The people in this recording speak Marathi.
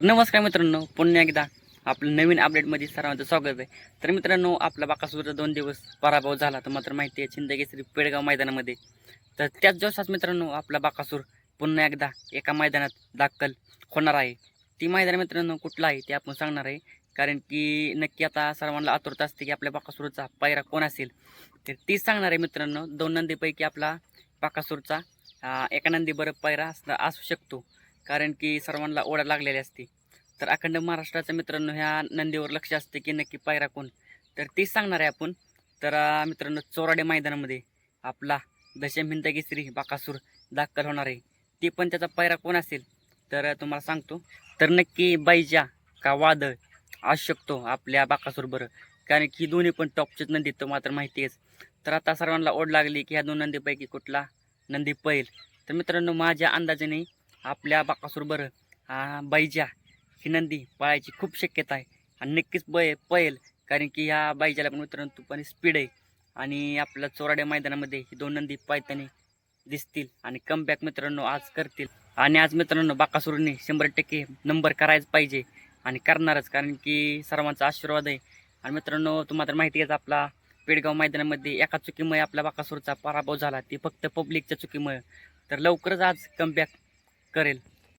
नमस्कार मित्रांनो पुन्हा एकदा आपलं नवीन अपडेटमध्ये सर्वांचं स्वागत आहे. तर मित्रांनो आपला बाकासूरचा दोन दिवस पराभव झाला तर मात्र माहिती आहे चिंदकेसरी पेडगाव मैदानामध्ये. तर त्याच दिवसात मित्रांनो आपला बाकासूर पुन्हा एकदा एका मैदानात दाखल होणार आहे. ती मैदान मित्रांनो कुठलं आहे ते आपण सांगणार आहे. कारण की नक्की आता सर्वांना आतुरता असते की आपल्या बाकासूरचा पायरा कोण असेल तर तीच सांगणार आहे मित्रांनो. दोन नंदीपैकी आपला बाकासूरचा एका नंदीबरोबर पायरा असला असू शकतो. कारण की सर्वांना ओढ लागलेली असते. तर अखंड महाराष्ट्राच्या मित्रांनो ह्या नंदीवर लक्ष असते की नक्की पायरा कोण? तर तीच सांगणार आहे आपण. तर मित्रांनो चोराडे मैदानामध्ये आपला दशम हिंद केसरी बाकासूर दाखल होणार आहे. ती पण त्याचा पायरा कोण असेल? तर तुम्हाला सांगतो. तर नक्की बाईजा का वादळ असू शकतो आपल्या बाकासूर बरं. कारण की दोन्ही पण टॉपचेच नंदी तर मात्र माहिती आहेच. तर आता सर्वांना ओढ लागली की ह्या दोन नंदीपैकी कुठला नंदी पैल तर मित्रांनो माझ्या अंदाजाने आपल्या बाकासूर बरं. हा बैजा ही नंदी पळायची खूप शक्यता आहे. आणि नक्कीच बै पळेल. कारण की ह्या बैजाला पण मित्रांनो तुपाने स्पीड आहे. आणि आपल्या चोराड्या मैदानामध्ये ही दोन नंदी पायताने दिसतील आणि कमबॅक मित्रांनो आज करतील. आणि आज मित्रांनो बाकासूरने शंभर टक्के नंबर करायच पाहिजे आणि करणारच. कारण की सर्वांचा आशीर्वाद आहे. आणि मित्रांनो तुम्हाला तर माहिती आहे आपला पेडगाव मैदानामध्ये एका चुकीमुळे आपल्या बाकासूरचा पराभव झाला. ती फक्त पब्लिकच्या चुकीमुळे. तर लवकरच आज कमबॅक करेल.